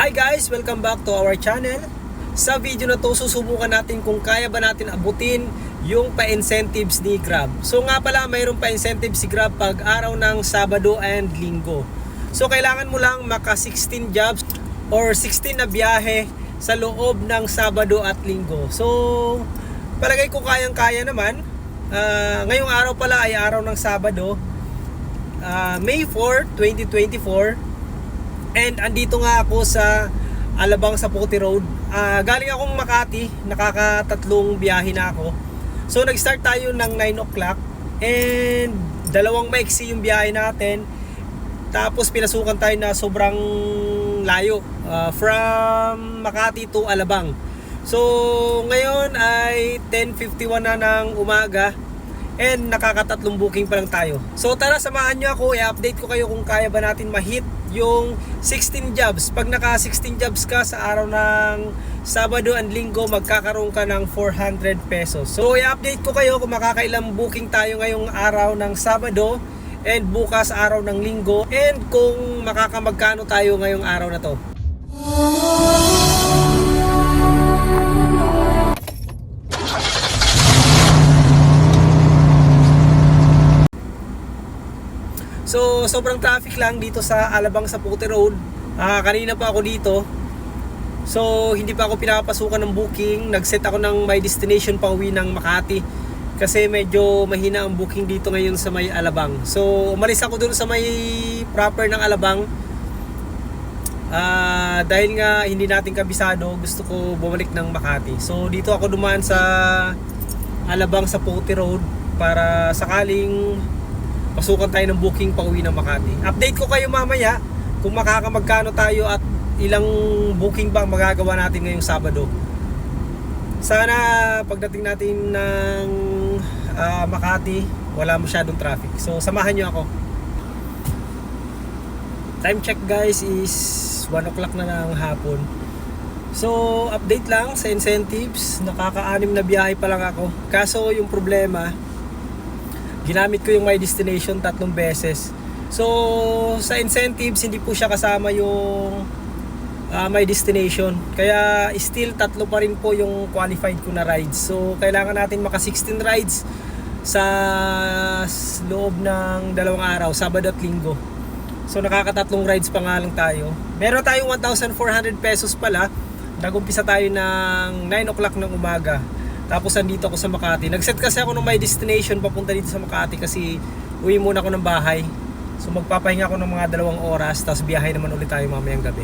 Hi guys! Welcome back to our channel. Sa video na to, susubukan natin kung kaya ba natin abutin yung pa-incentives ni Grab. So nga pala, mayroon pa-incentives si Grab pag araw ng Sabado and Linggo. So kailangan mo lang maka 16 jobs or 16 na biyahe sa loob ng Sabado at Linggo. So palagay ko kayang-kaya naman. Ah, ngayong araw pala ay araw ng Sabado. Ah, May 4, 2024. And andito nga ako sa Alabang sa Puti Road. Ah, galing akong Makati, nakakatatlong biyahe na ako. So nag-start tayo ng 9 o'clock and dalawang maiksi yung biyahe natin. Tapos pinasukan tayo na sobrang layo ah, from Makati to Alabang. So ngayon ay 10.51 na ng umaga and nakakatatlong booking pa lang tayo. So tara samahan nyo ako, i-update ko kayo kung kaya ba natin ma-hit yung 16 jobs. Pag naka 16 jobs ka sa araw ng Sabado and Linggo, magkakaroon ka ng 400 pesos. So i-update ko kayo kung makakailang booking tayo ngayong araw ng Sabado and bukas araw ng Linggo and kung makakamagkano tayo ngayong araw na to. So, sobrang traffic lang dito sa Alabang sa Road. Ah, kanina pa ako dito. So, hindi pa ako pinapasukan ng booking. Nag-set ako ng my destination pa uwi ng Makati. Kasi medyo mahina ang booking dito ngayon sa may Alabang. So, umalis ako dun sa may proper ng Alabang. Ah, dahil nga hindi natin kabisado, gusto ko bumalik ng Makati. So, dito ako dumaan sa Alabang sa Puti Road para sakaling pasukan tayo ng booking pa uwi ng Makati. Update ko kayo mamaya kung makakamagkano tayo at ilang booking ba ang magagawa natin ngayong Sabado. Sana pagdating natin ng ah, Makati, wala masyadong traffic. So samahan nyo ako. Time check guys is 1 o'clock na ng hapon. So update lang sa incentives, nakaka-anim na biyahe pa lang ako. Kaso yung problema, ginamit ko yung my destination tatlong beses. So, sa incentives, hindi po siya kasama yung ah, my destination. Kaya, still tatlo pa rin po yung qualified ko na rides. So, kailangan natin maka 16 rides sa loob ng dalawang araw, Sabado at Linggo. So, nakakatatlong rides pa nga lang tayo. Meron tayong 1,400 pesos pala. Nagumpisa tayo ng 9 o'clock ng umaga. Tapos andito ako sa Makati. Nag-set kasi ako ng my destination papunta dito sa Makati kasi uwi muna ako ng bahay. So magpapahinga ako ng mga dalawang oras tapos biyahe naman ulit tayo mamayang gabi.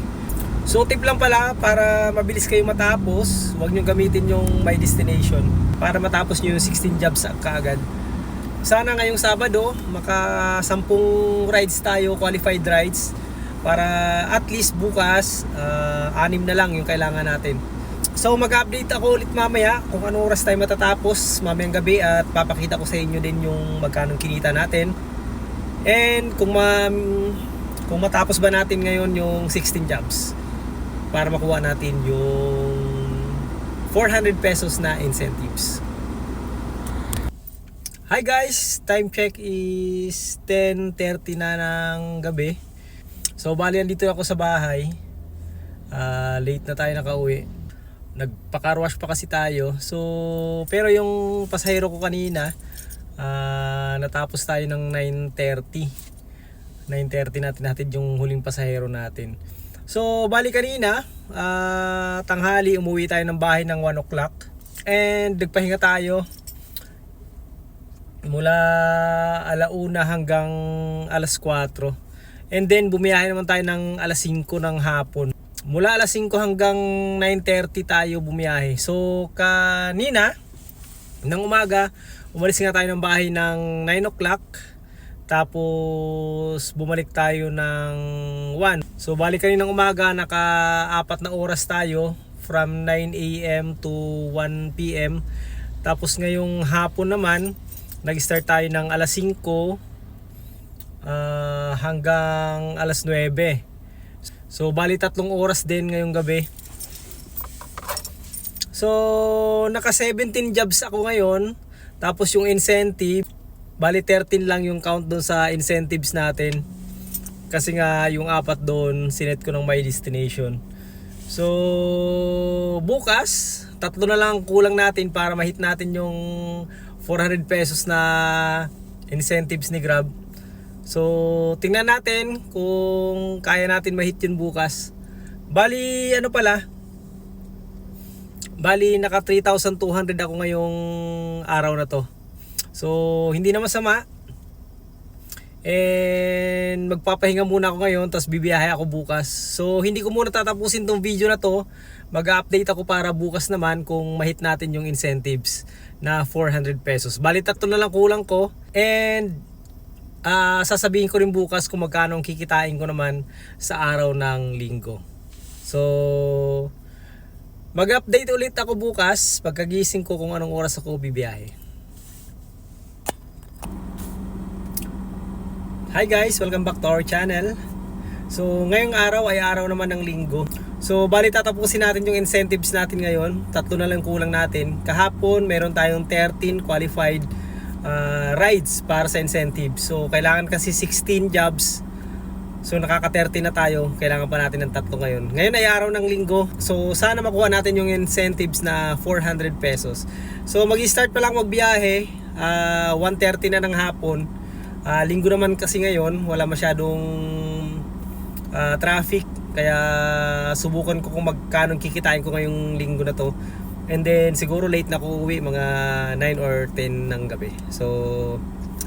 So tip lang pala para mabilis kayo matapos, huwag nyo gamitin yung my destination para matapos nyo yung 16 jobs kaagad. Sana ngayong Sabado, maka 10 rides tayo, qualified rides para at least bukas, ah, anim na lang yung kailangan natin. So mag-update ako ulit mamaya kung anong oras tayo matatapos mamayang gabi at papakita ko sa inyo din yung magkano kinita natin. And kung ma kung matapos ba natin ngayon yung 16 jobs para makuha natin yung 400 pesos na incentives. Hi guys, time check is 10.30 na ng gabi. So bali dito ako sa bahay. Ah, late na tayo nakauwi nagpa-carwash pa kasi tayo. So, pero yung pasahero ko kanina, ah, natapos tayo ng 9.30. 9.30 natin natin yung huling pasahero natin. So, bali kanina, ah, tanghali, umuwi tayo ng bahay ng 1 o'clock. And nagpahinga tayo mula alauna hanggang alas 4. And then bumiyahe naman tayo ng alas 5 ng hapon. Mula alas 5 hanggang 9.30 tayo bumiyahe. So kanina, ng umaga, umalis nga tayo ng bahay ng 9 o'clock. Tapos bumalik tayo ng 1. So balik kaninang umaga, naka-apat na oras tayo from 9 a.m. to 1 p.m. Tapos ngayong hapon naman, nag-start tayo ng alas 5 ah, hanggang alas 9. So bali tatlong oras din ngayong gabi. So naka 17 jobs ako ngayon. Tapos yung incentive, bali 13 lang yung count doon sa incentives natin. Kasi nga yung apat doon, sinet ko ng my destination. So, bukas, tatlo na lang kulang natin para mahit natin yung 400 pesos na incentives ni Grab. So, tingnan natin kung kaya natin mahit yun bukas. Bali, ano pala? Bali, naka 3,200 ako ngayong araw na to. So, hindi na masama. And magpapahinga muna ako ngayon tapos bibiyahe ako bukas. So hindi ko muna tatapusin tong video na to. Mag-update ako para bukas naman kung mahit natin yung incentives na 400 pesos. Bali tatlo na lang kulang ko. And ah, sasabihin ko rin bukas kung magkano ang kikitain ko naman sa araw ng linggo. So mag-update ulit ako bukas pagkagising ko kung anong oras ako bibiyahe. Hi guys! Welcome back to our channel. So ngayong araw ay araw naman ng linggo. So bali tatapusin natin yung incentives natin ngayon. Tatlo na lang kulang natin. Kahapon meron tayong 13 qualified uh, rides para sa incentive. So kailangan kasi 16 jobs. So nakaka-30 na tayo. Kailangan pa natin ng tatlo ngayon. Ngayon ay araw ng linggo. So sana makuha natin yung incentives na 400 pesos. So mag-start pa lang magbiyahe. Uh, 1.30 na ng hapon. Ah, linggo naman kasi ngayon, wala masyadong ah, traffic. Kaya subukan ko kung magkano kikitain ko ngayong linggo na to. And then siguro late na ako uwi, mga 9 or 10 ng gabi. So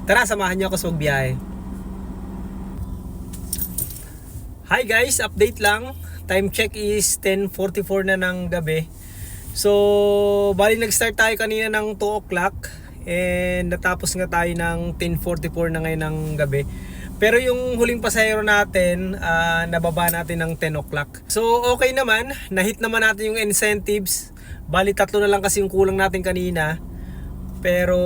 tara, samahan niyo ako sa magbiyahe. Hi guys, update lang. Time check is 10.44 na ng gabi. So, bali nag-start tayo kanina ng 2 o'clock and natapos nga tayo ng 10.44 na ngayon ng gabi. Pero yung huling pasahero natin, ah, nababa natin ng 10 o'clock. So okay naman, nahit naman natin yung incentives. Bali tatlo na lang kasi yung kulang natin kanina. Pero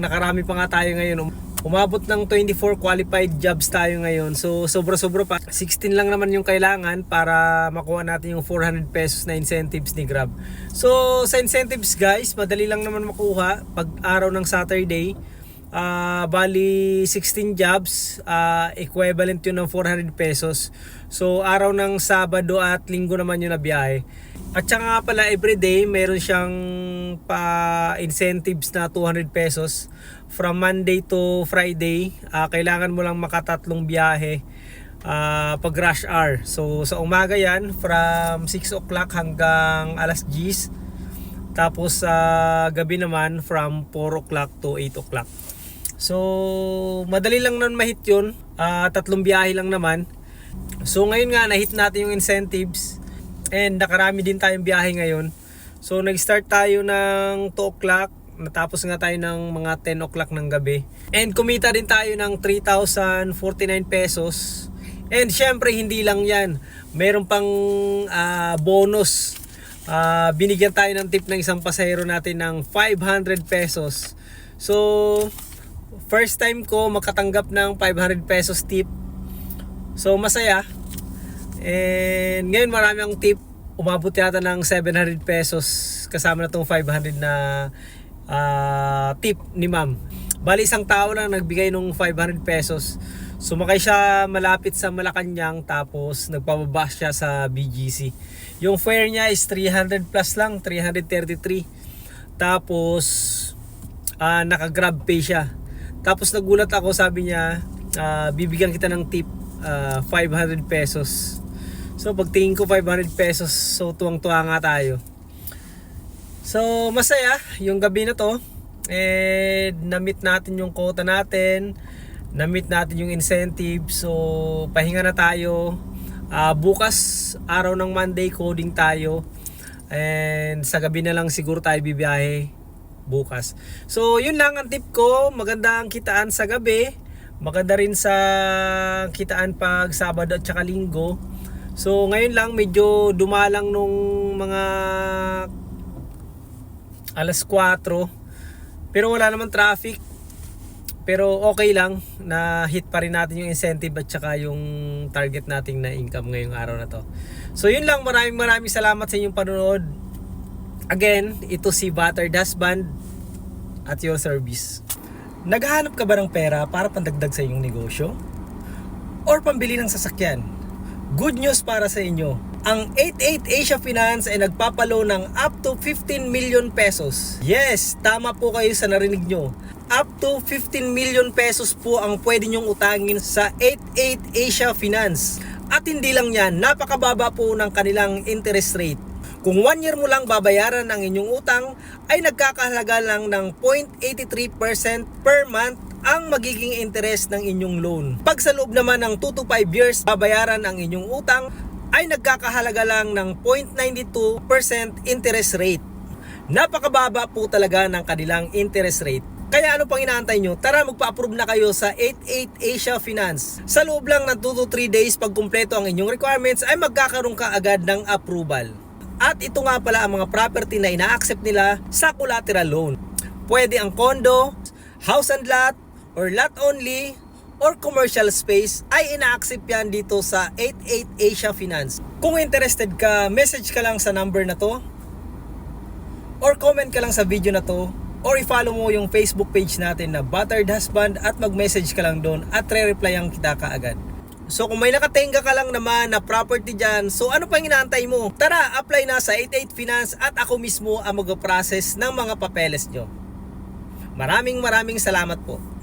nakarami pa nga tayo ngayon. Umabot ng 24 qualified jobs tayo ngayon. So sobra-sobra pa. 16 lang naman yung kailangan para makuha natin yung 400 pesos na incentives ni Grab. So sa incentives guys, madali lang naman makuha pag araw ng Saturday. Ah, bali 16 jobs, ah, equivalent yun ng 400 pesos. So araw ng Sabado at Linggo naman yun na biyahe. At saka pala everyday meron siyang pa incentives na 200 pesos from Monday to Friday. ah, kailangan mo lang makatatlong biyahe ah, pag rush hour. So sa umaga yan from 6 o'clock hanggang alas 10. Tapos sa gabi naman from 4 o'clock to 8 o'clock. So, madali lang nun mahit yun. Ah, tatlong biyahe lang naman. So, ngayon nga, nahit natin yung incentives. And nakarami din tayong biyahe ngayon. So, nag-start tayo ng 2 o'clock. Natapos nga tayo ng mga 10 o'clock ng gabi. And kumita din tayo ng 3,049 pesos. And syempre, hindi lang yan. Meron pang ah, bonus. Ah, binigyan tayo ng tip ng isang pasahero natin ng 500 pesos. So, first time ko makatanggap ng 500 pesos tip. So masaya. And ngayon marami ang tip. Umabot yata ng 700 pesos kasama na tong 500 na ah, tip ni ma'am. Bali isang tao lang nagbigay ng 500 pesos. Sumakay siya malapit sa Malacanang tapos nagpababa siya sa BGC. Yung fare niya is 300 plus lang, 333. Tapos ah naka-grab pay siya. Tapos nagulat ako, sabi niya, ah, bibigyan kita ng tip ah, 500 pesos. So pagtingin ko 500 pesos, so tuwang-tuwa nga tayo. So masaya yung gabi na to. Eh na-meet natin yung quota natin. Na-meet natin yung incentive. So pahinga na tayo. Ah, bukas araw ng Monday coding tayo. And sa gabi na lang siguro tayo bibiyahe bukas. So, yun lang ang tip ko. Maganda ang kitaan sa gabi. Maganda rin sa kitaan pag Sabado at saka Linggo. So, ngayon lang medyo dumalang nung mga alas 4. Pero wala naman traffic. Pero okay lang na hit pa rin natin yung incentive at saka yung target nating na income ngayong araw na to. So yun lang, maraming maraming salamat sa inyong panonood. Again, ito si Butter Band at your service. Naghahanap ka ba ng pera para pandagdag sa iyong negosyo? Or pambili ng sasakyan? Good news para sa inyo. ang 88 Asia Finance ay nagpapalo ng up to 15 million pesos. Yes, tama po kayo sa narinig nyo. Up to 15 million pesos po ang pwede nyong utangin sa 88 Asia Finance. At hindi lang yan, napakababa po ng kanilang interest rate. Kung 1 year mo lang babayaran ang inyong utang, ay nagkakahalaga lang ng 0.83% per month ang magiging interest ng inyong loan. Pag sa loob naman ng 2 to 5 years babayaran ang inyong utang, ay nagkakahalaga lang ng 0.92% interest rate. Napakababa po talaga ng kanilang interest rate. Kaya ano pang inaantay nyo? Tara magpa-approve na kayo sa 88 Asia Finance. Sa loob lang ng 2 to 3 days pag kumpleto ang inyong requirements ay magkakaroon ka agad ng approval. At ito nga pala ang mga property na ina-accept nila sa collateral loan. Pwede ang condo, house and lot, or lot only, or commercial space ay ina-accept yan dito sa 88 Asia Finance. Kung interested ka, message ka lang sa number na to or comment ka lang sa video na to or i-follow mo yung Facebook page natin na Battered Husband at mag-message ka lang doon at re-replyan kita kaagad. So kung may nakatenga ka lang naman na property dyan, so ano pang inaantay mo? Tara, apply na sa 88 Finance at ako mismo ang mag-process ng mga papeles nyo. Maraming maraming salamat po.